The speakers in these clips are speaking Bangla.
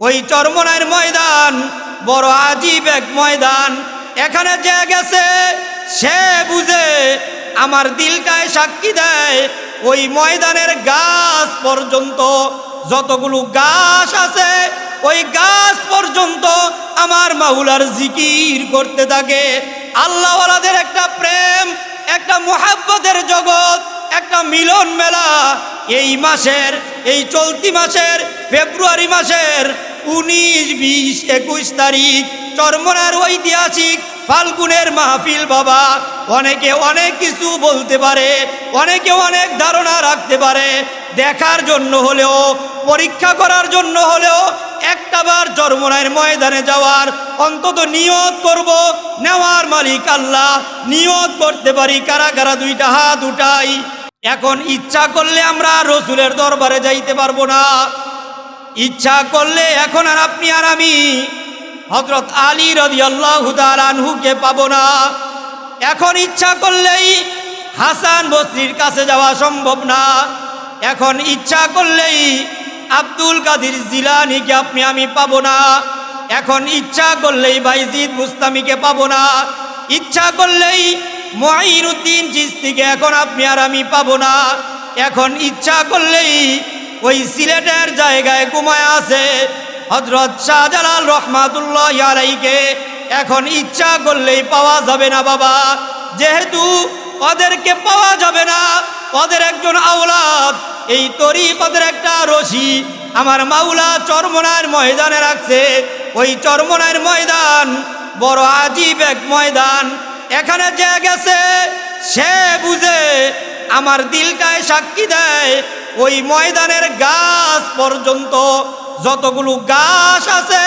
ওই চরমনার ময়দান, বড় আজীব এক ময়দান। এখানে যে গেছে, সে বুঝে আমার দিলটায় সাক্ষী দেয়। ওই ময়দানের গাছ পর্যন্ত যতগুলো গাছ আছে, ওই গাছ পর্যন্ত আমার মাহুলার জিকির করতে থাকে। আল্লাহওয়ালাদের একটা প্রেম, একটা মোহাব্বতের জগৎ, একটা মিলন মেলা। এই মাসের, এই চলতি মাসের, ফেব্রুয়ারি মাসের উনিশ, বিশ, একুশ তারিখ, চরমনার ঐতিহাসিক ফাল্গুনের মাহফিল বাবা। অনেকে অনেক কিছু বলতে পারে, অনেকে অনেক ধারণা রাখতে পারে। দেখার জন্য হলেও, পরীক্ষা করার জন্য হলেও একটাবার চরমনায়ের ময়দানে যাওয়ার অন্তত নিয়ত করব, নেওয়ার মালিক আল্লাহ। নিয়ত করতে পারি কারা কারা দুইটা হাত উঠাই। এখন ইচ্ছা করলে আমরা রসুলের দরবারে যাইতে পারব না। ইচ্ছা করলে এখন আর আপনি আর আমি হজরত আলী রদি আল্লাহ আনহুকে পাবো না। এখন ইচ্ছা করলেই হাসান বস্তির কাছে যাওয়া সম্ভব না। এখন ইচ্ছা করলেই আব্দুল কাদির জিলানিকে আপনি আমি পাবো না। এখন ইচ্ছা করলেই বাইজিদ মুস্তামিকে পাবো না। ইচ্ছা করলেই মহিনুদ্দিন চিস্তিকে এখন আপনি আর আমি পাবো না। এখন ইচ্ছা করলেই ওই সিলেটের জায়গায় ঘুমায় আছে হজরত শাহজালাল রহমাতুল্লাহ আলাইকে। এখন ইচ্ছা করলেই পাওয়া যাবে না বাবা। যেহেতু ওদেরকে পাওয়া যাবে না, ওদের একজন আওলাদ, এই তরিকদের একটা রশি আমার মাওলা চরমনার ময়দানে রাখছে। ওই চরমনার ময়দান বড় আজীব এক ময়দান। এখানে যে গেছে, সে বুঝে আমার দিলটায় সাক্ষী দেয়। ওই ময়দানের গাছ পর্যন্ত যতগুলো গাছ আছে,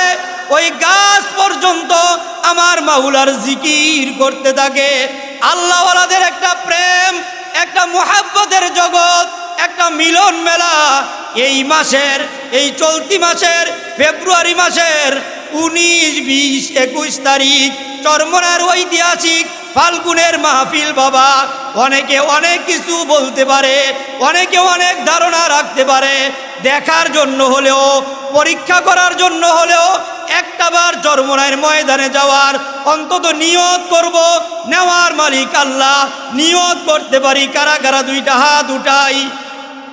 ওই গাছ পর্যন্ত আমার মাহুলার জিকির করতে থাকে। আল্লাহওয়ালাদের একটা প্রেম, একটা মোহাব্বতের জগৎ, একটা মিলন মেলা। এই মাসের, এই চলতি মাসের, ফেব্রুয়ারি মাসের উনিশ, বিশ, একুশ তারিখ চর্মনার ঐতিহাসিক ফাল্গুনের মাহফিল বাবা। অনেকে অনেক কিছু বলতে পারে, অনেকে অনেক ধারণা রাখতে পারে। দেখার জন্য হলেও, পরীক্ষা করার জন্য হলেও একটাবার চরমনায়ের ময়দানে যাওয়ার অন্তত নিয়ত করব, নেওয়ার মালিক আল্লাহ। নিয়ত করতে পারি, কারা কারা দুইটা হাত উঠাই।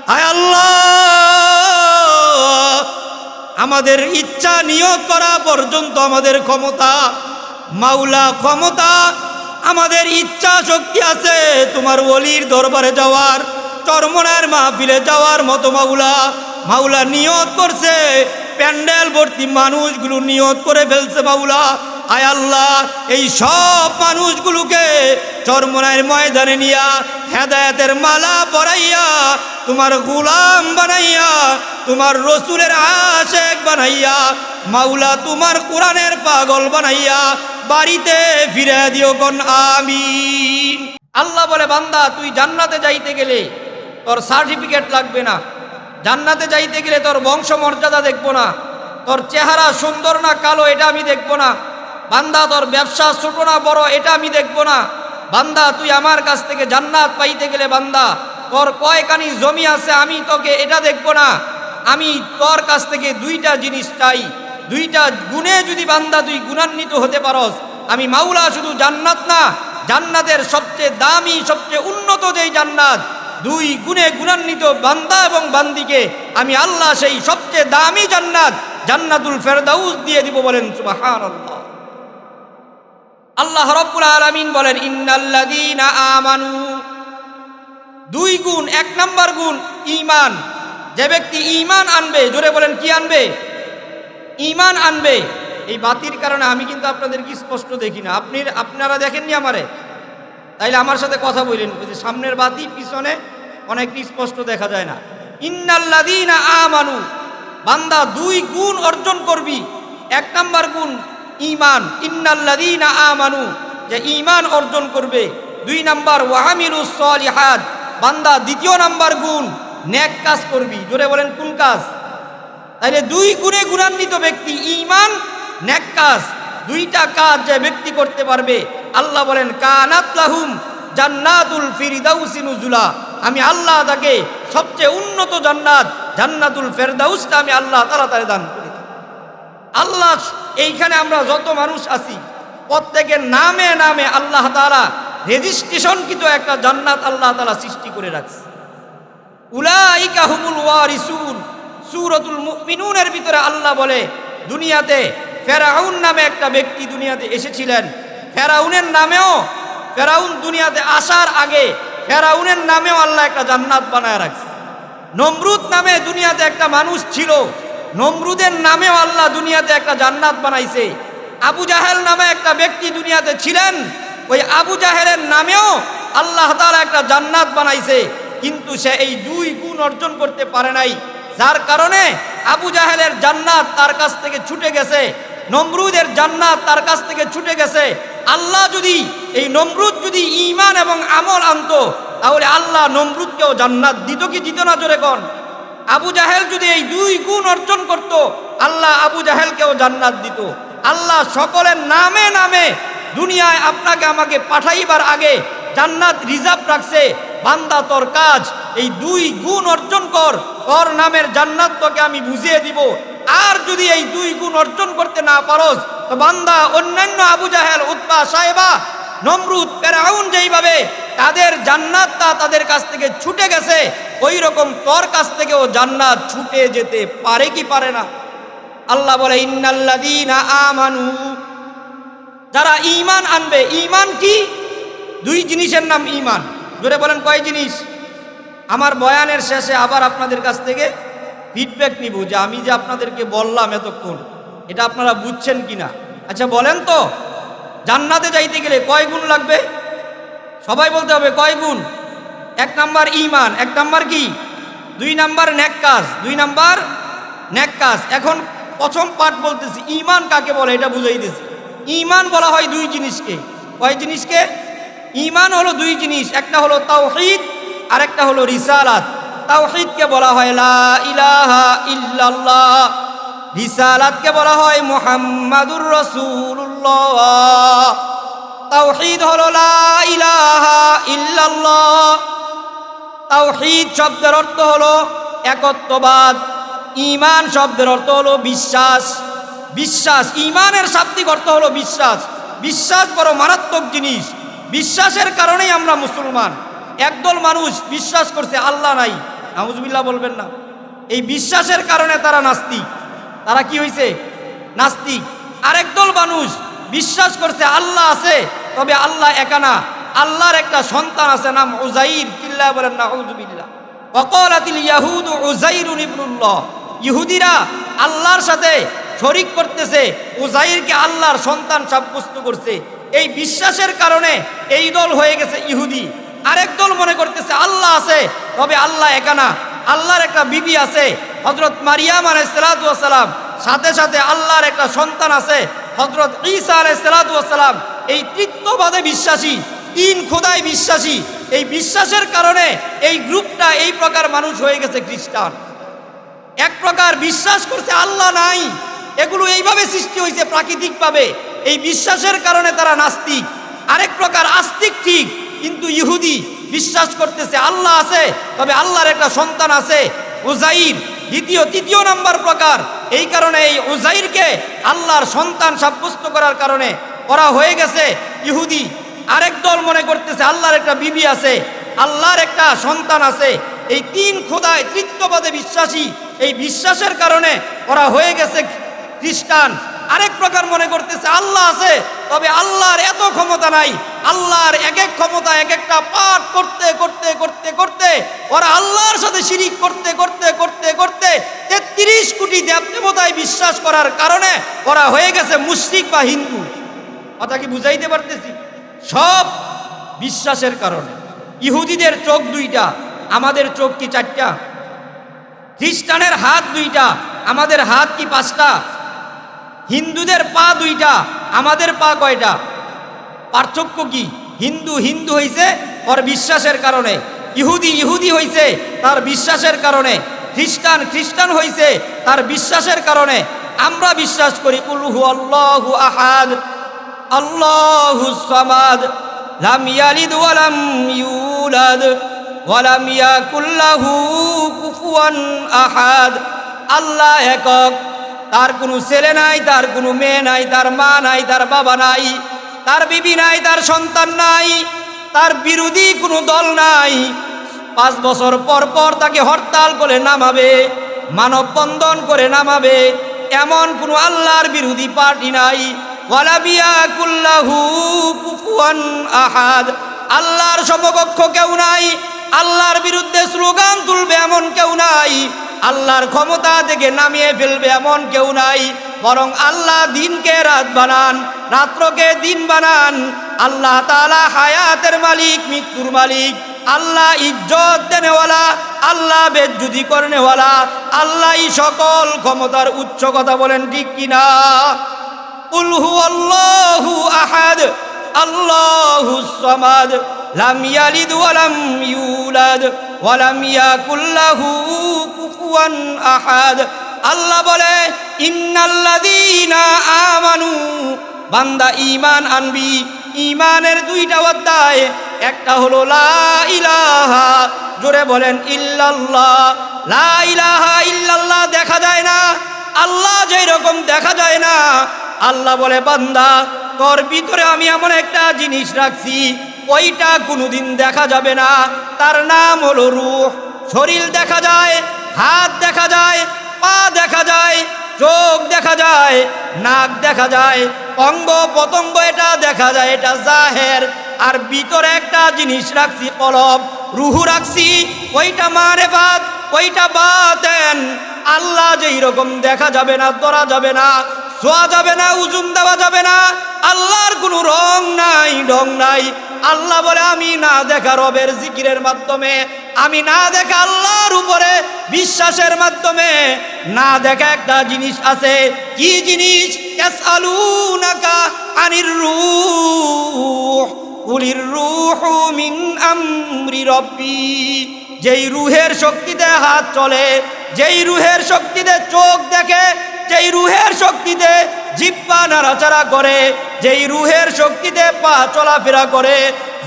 হায় আল্লাহ! আমাদের ইচ্ছা নিয়োগ করা পর্যন্ত আমাদের ক্ষমতা, মাওলা ক্ষমতা, আমাদের ইচ্ছা শক্তি আছে। তোমার ওলির দরবারে যাওয়ার, চরমনার মাহফিলে যাওয়ার মতো মাওলা মাওলা নিয়ত করছে, প্যান্ডেল ভর্তি মানুষগুলো নিয়ত করে ফেলছে মাওলা। আয় আল্লাহ, এই সব মানুষগুলোকে চরমনায়ের ময়দানে নিয়া হেদায়তের মালা পরাইয়া, তোমার গুলাম বানাইয়া, তোমার রসুলের আশেক বানাইয়া, মাওলা তোমার কোরআনের পাগল বানাইয়া, বাড়িতে ফিরে দিও কন আমি আল্লাহ বলে, বান্দা, তুই জান্নাতে যাইতে গেলে তোর সার্টিফিকেট লাগবে না। জান্নাতে যাইতে গেলে তোর বংশ মর্যাদা দেখব না। তোর চেহারা সুন্দর না কালো, এটা আমি দেখব না। বান্দা তোর ব্যবসা ছোট না বড়, এটা আমি দেখব না। বান্দা, তুই আমার কাছ থেকে জান্নাত পাইতে গেলে বান্দা, তোর কয়খানি জমি আছে আমি তোকে এটা দেখব না। আমি তোর কাছ থেকে দুইটা জিনিস চাই। দুইটা গুণে যদি বান্দা তুই গুণান্বিত হতে পারস, আমি মাওলা শুধু জান্নাত না, জান্নাতের সবচেয়ে দামি, সবচেয়ে উন্নত যেই জান্নাত, দুই গুণে গুণান্বিত বান্দা এবং বান্দিকে আমি আল্লাহ সেই সবচেয়ে দামি জান্নাত, জান্নাতুল ফেরদাউস দিয়ে দিব বলেন, সুবহানাল্লাহ। আল্লাহ রব্বুল আলামিন বলেন, ইন্নাল্লাযীনা আমানু। দুই গুণ, এক নাম্বার গুণ ইমান যে ব্যক্তি ইমান আনবে, জোরে বলেন, কি আনবে? ইমান আনবে। এই বাতির কারণে আমি কিন্তু আপনাদেরকে স্পষ্ট দেখি না। আপনি, আপনারা দেখেননি আমারে? তাইলে আমার সাথে কথা বললেন যে সামনের বাতি, পিছনে অনেক স্পষ্ট দেখা যায় না। ইন্নাল্লাযীনা আমানু। বান্দা দুই গুণ অর্জন করবি। এক নাম্বার গুণ ঈমান, ইন্নাল্লাযীনা আমানু, যে ইমান অর্জন করবে। দুই নাম্বার ওয়াহামিলুস সলিহাত, বান্দা দ্বিতীয় নাম্বার গুণ, নেক কাজ করবি। জোরে বলেন, কোন কাজ? তাইলে দুই গুণে গুণান্বিত ব্যক্তি ইমান নেক কাজ। দুইটা কাজ যে ব্যক্তি করতে পারবে। আল্লাহ বলেন, কানাত লাহুম জান্নাতুল ফিরদাউসি নুজুলা। আমি আল্লাহ তাকে সবচেয়ে উন্নত জান্নাত, জান্নাতুল ফেরদাউসটা আমি আল্লাহ তারা তারে দান করি। আল্লাহ, এইখানে আমরা যত মানুষ আছি, প্রত্যেকের নামে নামে আল্লাহ তাআলা রেজিস্ট্রেশন কিন্তু একটা জান্নাত আল্লাহ তাআলা সৃষ্টি করে রাখছে। উলাইকা হুমুল ওয়ারিসুন। সূরাতুল মুমিনুনের ভিতরে আল্লাহ বলে, দুনিয়াতে ফেরাউন নামে একটা ব্যক্তি দুনিয়াতে এসেছিলেন। ফেরাউনের নামেও, ফেরাউন দুনিয়াতে আসার আগে ফেরাউনের নামেও আল্লাহ একটা জান্নাত বানায় রাখছে। নমরুদ নামে দুনিয়াতে একটা মানুষ ছিল নমরুদের নামেও আল্লাহ দুনিয়াতে একটা জান্নাত বানাইছে। আবু জাহেল নামে একটা ব্যক্তি দুনিয়াতে ছিলেন। ওই আবু জাহেলের নামেও আল্লাহ তাআলা একটা জান্নাত বানাইছে। কিন্তু সে এই দুই গুণ অর্জন করতে পারে নাই। যার কারণে আবু জাহেলের জান্নাত তার কাছ থেকে ছুটে গেছে। নমরুদের জান্নাত তার কাছ থেকে ছুটে গেছে। আল্লাহ যদি, এই নমরুদ যদি ইমান এবং আমল আনতো, তাহলে আল্লাহ নমরুদকেও জান্নাত দিত কি দিত না জোরে কন? আবু জাহেল যদি এই দুই গুণ অর্জন করত, আল্লাহ আবু জাহেলকেও জান্নাত দিত। আল্লাহ সকলের নামে নামে দুনিয়ায় আপনাকে আমাকে পাঠাইবার আগে জান্নাত রিজার্ভ রাখছে। বান্দা তোর কাজ, এই দুই গুণ অর্জন কর, তোর নামের জান্নাত তোকে আমি বুঝিয়ে দিব। আর যদি এই দুই গুণ অর্জন করতে না পারোস, তো বান্দা অন্যান্য আবু জাহেল উৎপা সাহেবা, নমরুদ, ফেরাউন যেইভাবে তাদের জান্নাতটা তাদের কাছ থেকে ছুটে গেছে ওই রকম তোর কাছ থেকেও জান্নাত ছুটে যেতে পারে কি পারে না? আল্লাহ বলে আমানু। যারা ইমান আনবে ইমান কি? দুই জিনিসের নাম ইমান জোরে বলেন কয় জিনিস? আমার বয়ানের শেষে আবার আপনাদের কাছ থেকে ফিডব্যাক নিব যে আমি যে আপনাদেরকে বললাম এতক্ষণ, এটা আপনারা বুঝছেন কিনা? আচ্ছা বলেন তো, জান্নাতে যাইতে গেলে কয় গুণ লাগবে? সবাই বলতে হবে কয় গুণ? এক নাম্বার ইমান এক নাম্বার কি? দুই নাম্বার নেক কাজ, দুই নাম্বার নেক কাজ। এখন প্রথম পাঠ বলতেছি ইমান কাকে বলে এটা বুঝাইতেছি ইমান বলা হয় দুই জিনিসকে। কয় জিনিসকে? ইমান হলো দুই জিনিস, একটা হলো তাওহীদ আর একটা হলো রিসালাত। তাওহীদকে বলা হয় লা ইলাহা ইল্লাল্লাহ। রিসালাতকে বলা হয় মুহাম্মাদুর রাসূলুল্লাহ। তাওহীদ হলো লা ইলাহা ইল্লাল্লাহ। তাওহীদ শব্দের অর্থ হলো একত্ববাদ। ঈমান শব্দের অর্থ হলো বিশ্বাস। বিশ্বাস, ঈমানের শাব্দিক অর্থ হলো বিশ্বাস। বিশ্বাস বড় মারাত্মক জিনিস। বিশ্বাসের কারণেই আমরা মুসলমান। একদল মানুষ বিশ্বাস করছে, আল্লাহ নাই। নাউজুবিল্লাহ বলবেন না। এই বিশ্বাসের কারণে তারা নাস্তিক। তারা কি হয়েছে নাস্তিক। আরেক দল মানুষ বিশ্বাস করছে আল্লাহ আছে, তবে আল্লাহ একা না। আল্লাহর একটা সন্তান আছে, নাম উজাইর, কিল্লা বলেন না উজুবিল্লাহ অকলাতিল ইয়াহুদ ইবনুল্লাহ। ইহুদিরা আল্লাহর সাথে শরিক করতেছে, উজাইরকে আল্লাহর সন্তান সাব্যস্ত করছে। এই বিশ্বাসের কারণে এই দল হয়ে গেছে ইহুদি। আরেক দল মনে করতেছে আল্লাহ আছে, তবে আল্লাহ একা না। আল্লাহর একটা বিবি আছে হজরত মারিয়াম আলাইসালাম সাথে সাথে আল্লাহর একটা সন্তান আছে হজরত ঈসা আলাইসালাম এই তৃত্ববাদে বিশ্বাসী, তিন খোদায় বিশ্বাসী, এই বিশ্বাসের কারণে এই গ্রুপটা এই প্রকার মানুষ হয়ে গেছে খ্রিস্টান। এক প্রকার বিশ্বাস করছে আল্লাহ নাই, এগুলো এইভাবে সৃষ্টি হয়েছে প্রাকৃতিকভাবে, এই বিশ্বাসের কারণে তারা নাস্তিক। আরেক প্রকার আস্তিক ঠিক, কিন্তু ইহুদি বিশ্বাস করতেছে আল্লাহ আছে, তবে আল্লাহর একটা সন্তান আছে উজাইর দ্বিতীয়, তৃতীয় নাম্বার প্রকার। এই কারণে এই উজাইরকে আল্লাহর সন্তান সাব্যস্ত করার কারণে ওরা হয়ে গেছে ইহুদি। আরেক দল মনে করতেছে, আল্লাহর একটা বিবি আছে, আল্লাহর একটা সন্তান আছে। এই তিন খোদায় তৃত্ববাদে বিশ্বাসী, এই বিশ্বাসের কারণে ওরা হয়ে গেছে খ্রিস্টান। আরেক প্রকার মনে করতেছে, আল্লাহ আছে, তবে আল্লাহর এত ক্ষমতা নাই, আল্লাহর এক এক ক্ষমতা এক একটা পাঠ করতে করতে করতে করতে ওরা আল্লাহর সাথে শিরিক করতে তেত্রিশ কোটি দেব দেবতায় বিশ্বাস করার কারণে ওরা হয়ে গেছে মুশরিক বা হিন্দু। কথা কি বুঝাইতে পারতেছি? সব বিশ্বাসের কারণে। ইহুদিদের চোখ দুইটা, আমাদের চোখ কি চারটা? খ্রিস্টানের হাত দুইটা, আমাদের হাত কি পাঁচটা? হিন্দুদের পা দুইটা, আমাদের পা কয়টা? পার্থক্য কি? হিন্দু হিন্দু হইছে ওর বিশ্বাসের কারণে। ইহুদি ইহুদি হইছে তার বিশ্বাসের কারণে। খ্রিস্টান খ্রিস্টান হইছে তার বিশ্বাসের কারণে। আমরা বিশ্বাস করি কুলহু আল্লাহু আহাদ, আল্লাহু সামাদ ইউলাদ, ওয়া লাম ইয়াকুল লাহু আহাদ। আল্লাহ একক, তার কোনো ছেলে নাই, তার কোনো মেয়ে নাই, তার মা নাই, তার বাবা নাই, তার বিবি নাই, তার সন্তান নাই, তার বিরোধী কোনো দল নাই। পাঁচ বছর পর পর তাকে হরতাল করে নামাবে, মানববন্ধন করে নামাবে। এমন কোনো আল্লাহর বিরোধী পার্টি নাই। আহাদ। আল্লাহর সমকক্ষ কেউ নাই। আল্লাহর বিরুদ্ধে স্লোগান তুলবে এমন কেউ নাই। আল্লাহর ক্ষমতা থেকে নামিয়ে ফেলবে এমন কেউ নাই। বরং আল্লাহ দিনকে রাত বানান, রাত্রকে দিন বানান। আল্লাহ তালা হায়াতের মালিক, মৃত্যুর মালিক। আল্লাহ ইজ্জত দেনেওয়ালা, আল্লাহ বেজ্জুতি করেনেওয়ালা আল্লাহ সকল ক্ষমতার উচ্চ কথা বলেন, ঠিক কিনা উলহু আল্লাহু আহাদ, আল্লাহু সমাদ, লাম ইয়ালিদ ওয়ালাম ইউলাদ, ওয়া লাম ইয়াকুল্লাহু কুফুয়ান আহাদ। আল্লাহ বলে, ইন্নাল্লাযীনা আমানু, বান্দা, ঈমান আনবি। ঈমানের দুইটা অধ্যায় একটা হলো লা ইলাহা, জোরে বলেন ইল্লাল্লাহ। লা ইলাহা ইল্লাল্লাহ দেখা যায় না, আল্লাহ যেই রকম দেখা যায় না, আল্লাহ বলে, বান্দা, তোর ভিতরে আমি এমন একটা জিনিস রাখছি, ওইটা কোনোদিন দেখা যাবে না। তার নাম হলো রূহ। শরীর দেখা যায়, হাত দেখা যায়, পা দেখা যায়, চোখ দেখা যায়, নাক দেখা যায় অঙ্গ পতঙ্গ এটা দেখা যায়, এটা জাহের। আর ভিতরে একটা জিনিস রাখছি কলব রুহু রাখছি, ওইটা মারে বাদ ওইটা বাতেন। আল্লাহ যেই রকম দেখা যাবে না, ধরা যাবে না ছোঁয়া যাবে না, উজুম দেওয়া যাবে না, আল্লাহর কোনো রং নাই, ঢং নাই। আল্লাহ বলে, আমি না দেখা রবের জিকিরের মাধ্যমে, আমি না দেখা আল্লাহর উপরে বিশ্বাসের মাধ্যমে, না দেখা একটা জিনিস আছে। কি জিনিস? আনির রূহ। কুলির রূহু মিন আমরি রব্বি। যেই রুহের শক্তিতে হাত চলে, যেই রুহের শক্তিতে চোখ দেখে, যেই রুহের শক্তিতে জিব্বা নাড়াচাড়া করে, যেই রুহের শক্তিতে পা চলাফেরা করে,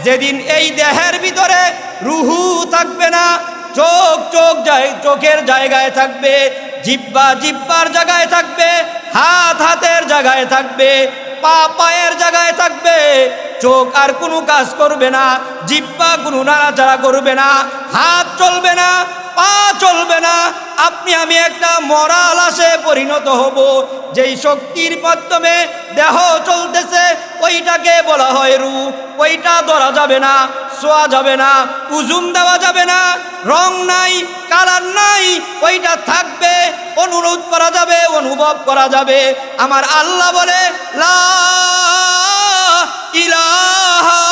যেদিন এই দেহের ভিতরে রুহু থাকবে না, চোখ চোখ চোখের জায়গায় থাকবে, জিব্বা জিব্বার জায়গায় থাকবে, হাত হাতের জায়গায় থাকবে, পা পায়ের জায়গায় থাকবে চোখ আর কোনো কাজ করবে না, জিব্বা কোনো নাড়াচাড়া করবে না, হাত চলবে না, পা চলবে না। আপনি, আমি একটা মরা লাশে পরিণত হব। যেই শক্তির মাধ্যমে দেহ চলতেছে, ওইটাকে বলা হয় রু ওইটা ধরা যাবে না, শোয়া যাবে না, উজুম দেওয়া যাবে না, রং নাই, কালার নাই, ওইটা থাকবে, অনুরোধ করা যাবে, অনুভব করা যাবে। আমার আল্লাহ বলে, লা ইলাহা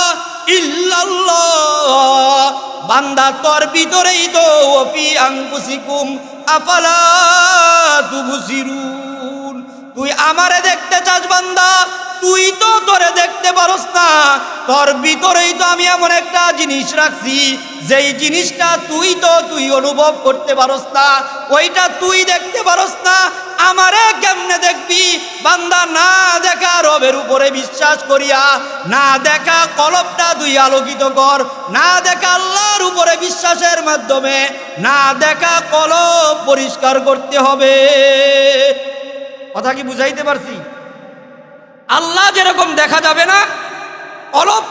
ইল্লাল্লাহ। বান্দা তোর ভিতরেই তো ওপি আংকুসিকুম আফালা তুবসিরুন। তুই আমারে দেখতে চাস, বান্দা। তুই তো তোরে দেখতে পারস না। তোর ভিতরেই তো আমি এমন একটা জিনিস রাখছি, যেই জিনিসটা তুই তো তুই অনুভব করতে পারস না। ওইটা তুই দেখতে পারস না। আমারে কেমনে দেখবি? বান্দা, না দেখা রবের উপরে বিশ্বাস করিয়া, না দেখা কলপটা দুই আলোকিত কর, না দেখা আল্লাহর উপরে বিশ্বাসের মাধ্যমে, না দেখা কলপ পরিষ্কার করতে হবে। কথা কি বুঝাইতে পারছি? আল্লাহ যেরকম দেখা যাবে না, অলপ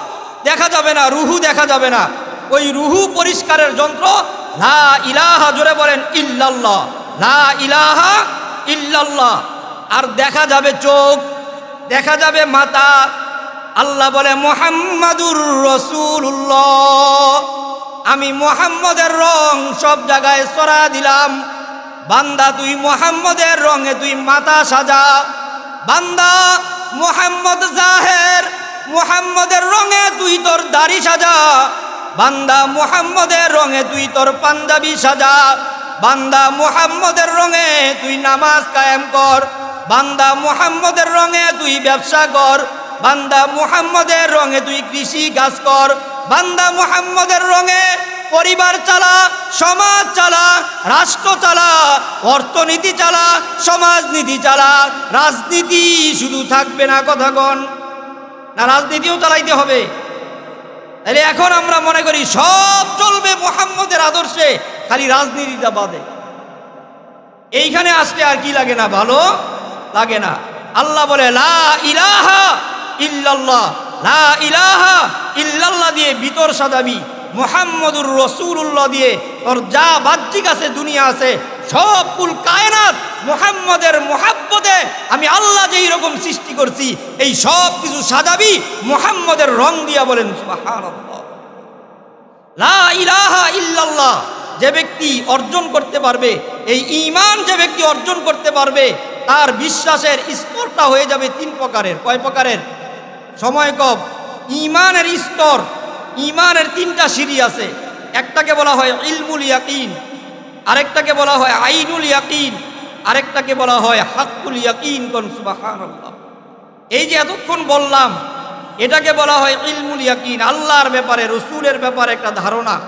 দেখা যাবে না, রুহু দেখা যাবে না। ওই রুহু পরিষ্কারের যন্ত্র, লা ইলাহা জোরে বলেন, ইল্লাল্লাহ। লা ইলাহা ইল্লাল্লাহ। আর দেখা যাবে চোখ, দেখা যাবে মাথা। আল্লাহ বলে, মোহাম্মদুর রসুল্লাহ আমি মোহাম্মদের রং সব জায়গায় সরা দিলাম। বান্দা, তুই মোহাম্মদের রঙে তুই মাথা সাজা। বান্দা মোহাম্মদ জাহের, মোহাম্মদের রঙে তুই তোর দাড়ি সাজা, বান্দা মোহাম্মদের রঙে তুই তোর পাঞ্জাবি সাজা, বান্দা মোহাম্মদের রঙে তুই নামাজ কায়েম কর, বান্দা মোহাম্মদের রঙে তুই ব্যবসা কর, বান্দা মোহাম্মদের রঙে তুই কৃষি কাজ কর, বান্দা মোহাম্মদের রঙে পরিবার চালা, সমাজ চালা, রাষ্ট্র চালা, অর্থনীতি চালা সমাজনীতি চালা, রাজনীতি শুধু থাকবে না কথাগণ। না, রাজনীতিও চালাইতে হবে। তাহলে এখন আমরা মনে করি সব চলবে মোহাম্মদের আদর্শে, খালি রাজনীতিটা বাদে। এইখানে আসতে আর কি লাগে না? ভালো লাগে না। আল্লাহ বলে, লা ইলাহা ইল্লাল্লাহ, লা ইলাহা ইল্লাল্লাহ দিয়ে ভিতর সাজাবি। মোহাম্মদুর রসুল্লাহ দিয়ে ওর যা বাহ্যিক আছে, দুনিয়া আছে, সব কুল কায়নাত মোহাম্মদের মোহাব্বতে আমি আল্লাহ যেই রকম সৃষ্টি করছি, এই সব কিছু সাজাবি মোহাম্মদের রং দিয়া বলেন লা ইল্লাল্লাহ, যে ব্যক্তি অর্জন করতে পারবে, এই ইমান যে ব্যক্তি অর্জন করতে পারবে, তার বিশ্বাসের স্তরটা হয়ে যাবে তিন প্রকারের। কয় প্রকারের? সময় কব ইমানের স্তর ঈমানের তিনটা সিঁড়ি আছে। একটাকে বলা হয় ইলমুল ইয়াকিন, আরেকটাকে বলা হয় আইনুল ইয়াকিন, আরেকটাকে বলা হয় হাক্কুল ইয়াকিন কোন? এই যে এতক্ষণ বললাম, এটাকে বলা হয় ইলমুল ইয়াকিন, আল্লাহর ব্যাপারে, রসুলের ব্যাপারে একটা ধারণা।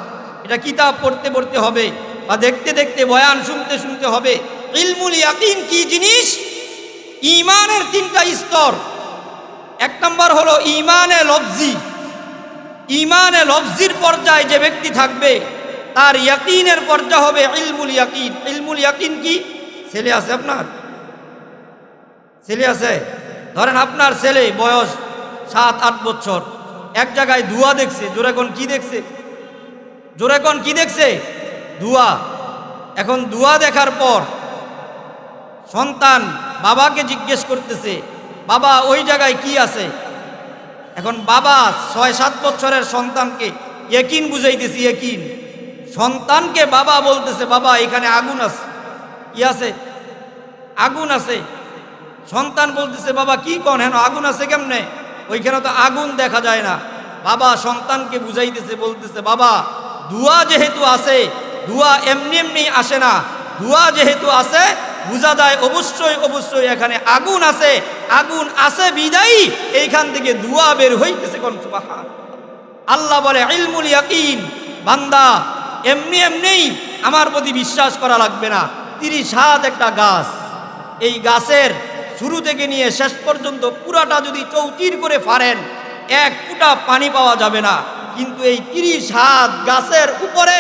এটা কিতাব পড়তে পড়তে হবে বা দেখতে দেখতে বয়ান শুনতে শুনতে হবে। ইলমুল ইয়াকিন কি জিনিস? ইমানের তিনটা স্তর। এক নম্বর হলো ইমানে লফজি। ইমানে লফজির পর্যায়ে যে ব্যক্তি থাকবে, তার ইয়াকিনের পর্যায় হবে ইলমুল ইয়াকিন। ইলমুল ইয়াকিন কি? ছেলে আছে আপনার? ছেলে আছে? ধরেন আপনার ছেলে বয়স সাত, আট বছর, এক জায়গায় ধোঁয়া দেখছে, জোরে কোন কি দেখছে? জোরে কোন কি দেখছে? ধোঁয়া এখন ধোঁয়া দেখার পর সন্তান বাবাকে জিজ্ঞেস করতেছে, বাবা, ওই জায়গায় কি আছে? এখন বাবা ছয়, সাত বছরের সন্তানকে একিন বুঝাইতেছি, একিন। সন্তানকে বাবা বলতেছে, বাবা, এখানে আগুন আছে। ই আছে? আগুন আছে। সন্তান বলতেছে, বাবা, কি কন? হেন আগুন আছে কেমনে? ওইখানে তো আগুন দেখা যায় না। বাবা সন্তানকে বুঝাইতেছে, বলতেছে, বাবা ধোঁয়া যেহেতু আছে ধোঁয়া এমনি এমনি আসে না। ধোঁয়া যেহেতু আছে বোঝা যায় অবশ্যই অবশ্যই এখানে আগুন আছে। আগুন আছে বিদায়ী। এইখান থেকে ধোঁয়া বের হইতেছে কোন আল্লাহ বলে, ইলমুল ইয়াকিন। বান্দা, এমনি এমনি আমার প্রতি বিশ্বাস করা লাগবে না। তিরিশ হাত একটা গাছ। এই গাছের শুরু থেকে নিয়ে শেষ পর্যন্ত পুরাটা যদি চৌচির করে ফারেন এক ফুটা পানি পাওয়া যাবে না। কিন্তু এই তিরিশ হাত গাছের উপরে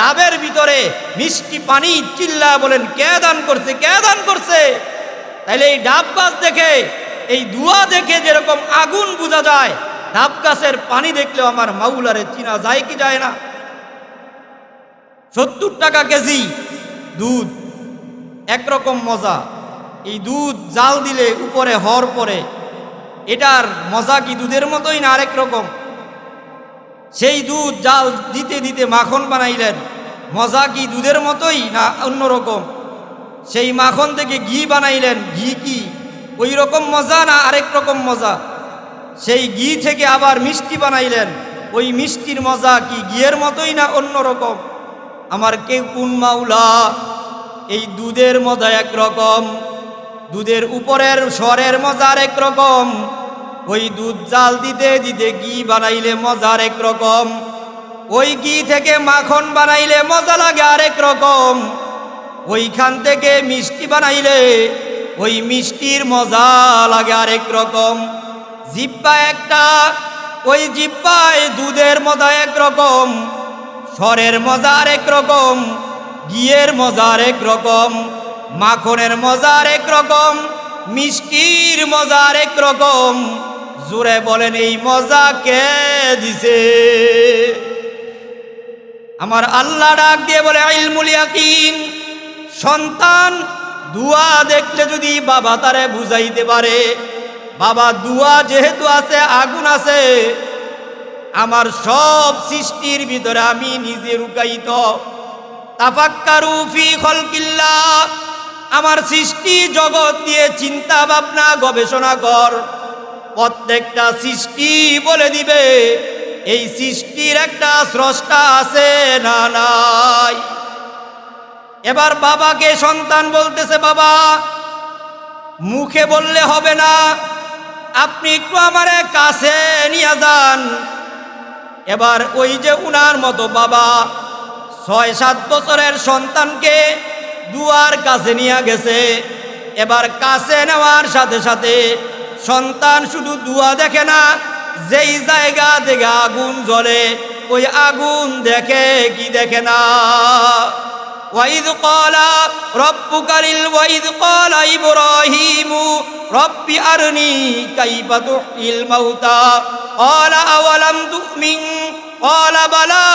ডাবের ভিতরে মিষ্টি পানি চিল্লা বলেন, কে দান করছে? কে দান করছে? তাইলে এই ডাব গাছ দেখে, এই দুয়া দেখে যেরকম আগুন বোঝা যায়, ডাব গাছের পানি দেখলেও আমার মাউলারে চিনা যায় কি যায় না? সত্তর টাকা কেজি দুধ, একরকম মজা। এই দুধ জাল দিলে উপরে হর পরে, এটার মজা কি দুধের মতোই না আরেক রকম? সেই দুধ জাল দিতে দিতে মাখন বানাইলেন। মজা কি দুধের মতোই না অন্যরকম সেই মাখন থেকে ঘি বানাইলেন, ঘি কি? ওই রকম মজা না আরেক রকম মজা? সেই ঘি থেকে আবার মিষ্টি বানাইলেন, ওই মিষ্টির মজা কি ঘিয়ের মতোই না অন্যরকম আমার কেউ কোন মাওলা, এই দুধের মজা একরকম দুধের উপরের স্বরের মজা মজার একরকম ওই দুধ জাল দিতে দিতে ঘি বানাইলে মজার একরকম ওই ঘি থেকে মাখন বানাইলে মজা লাগে আরেক রকম। ওইখান থেকে মিষ্টি বানাইলে ওই মিষ্টির মজা লাগে আরেক রকম। জিব্বা একটা, ওই জিব্বায় দুধের মজা একরকম স্বরের মজা আরেক রকম, ঘিয়ের মজা আরেক রকম, মাখনের মজা আরেক রকম, মিষ্টির মজা আরেক রকম। জোরে বলেন, এই মজা কে দিছে? আমার আল্লাহ ডাক দিয়ে বলে, ইলমুল ইয়াকিন, সন্তান, দুয়া দেখলে যদি বাবা তারে বুঝাইতে পারে, বাবা দুয়া যেহেতু আছে, আগুন আছে, আমার সব সৃষ্টির ভিতরে আমি নিজে রুকাইত তাফাক্কারু ফি খলকিল্লাহ, আমার সৃষ্টি জগৎ দিয়ে চিন্তা ভাবনা গবেষণা কর। প্রত্যেকটা সৃষ্টি বলে দিবে এই সৃষ্টির একটা স্রষ্টা আছে, না নাই? এবার বাবাকে সন্তান বলতেছে, বাবা, মুখে বললে হবে না, আপনি একটু আমারে কাছে নিয়ে যান। এবার ওই যে উনার মতো বাবা ছয়, সাত বছরের সন্তানকে দুয়ার কাছে নিয়ে গেছে। এবার কাছে নেওয়ার সাথে সাথে সন্তান শুধু দুয়া দেখে না যেই জায়গা থেকে আগুন জ্বলে, ওই আগুন দেখে কি দেখে না? ওয়াইদ ক্বালা রব্বুকা লিল ওয়াইদ ক্বালা ইব্রাহিমু, রব্বি আরনি কাইফা তুহয়িল মাউতা। ক্বালা আওয়ালাম তুমিন? ক্বালা বালা,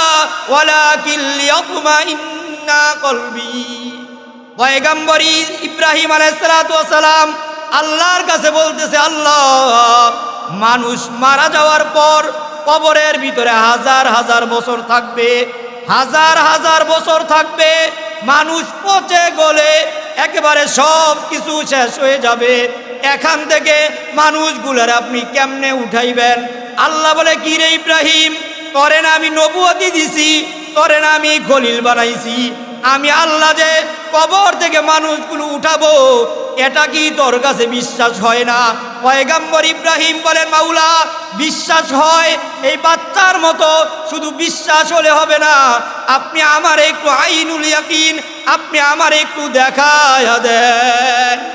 ওয়ালাকিন লিয়াতমাইন্না কলবি। পয়গম্বরী ইব্রাহিম আলাইসালাম আল্লাহর কাছে বলতেছে, আল্লাহ মানুষ মারা যাওয়ার পর কবরের ভিতরে হাজার হাজার বছর থাকবে, হাজার হাজার বছর থাকবে, মানুষ পচে গলে একেবারে সব কিছু শেষ হয়ে যাবে। এখান থেকে মানুষগুলোর আপনি কেমনে উঠাইবেন? আল্লাহ বলে, কি রে ইব্রাহিম? তরে না আমি নবুয়তি দিছি, তরে না আমি খলিল বানাইছি। আমি আল্লাহ যে কবর থেকে মানুষগুলো উঠাবো, এটা কি তোর কাছে বিশ্বাস হয় না? পয়গাম্বর ইব্রাহিম বলেন মাউলা বিশ্বাস হয়, এই বাচ্চার মতো শুধু বিশ্বাস হলে হবে না। আপনি আমার একটু আইনুল ইয়াকিন, আপনি আমার একটু দেখায় দেন।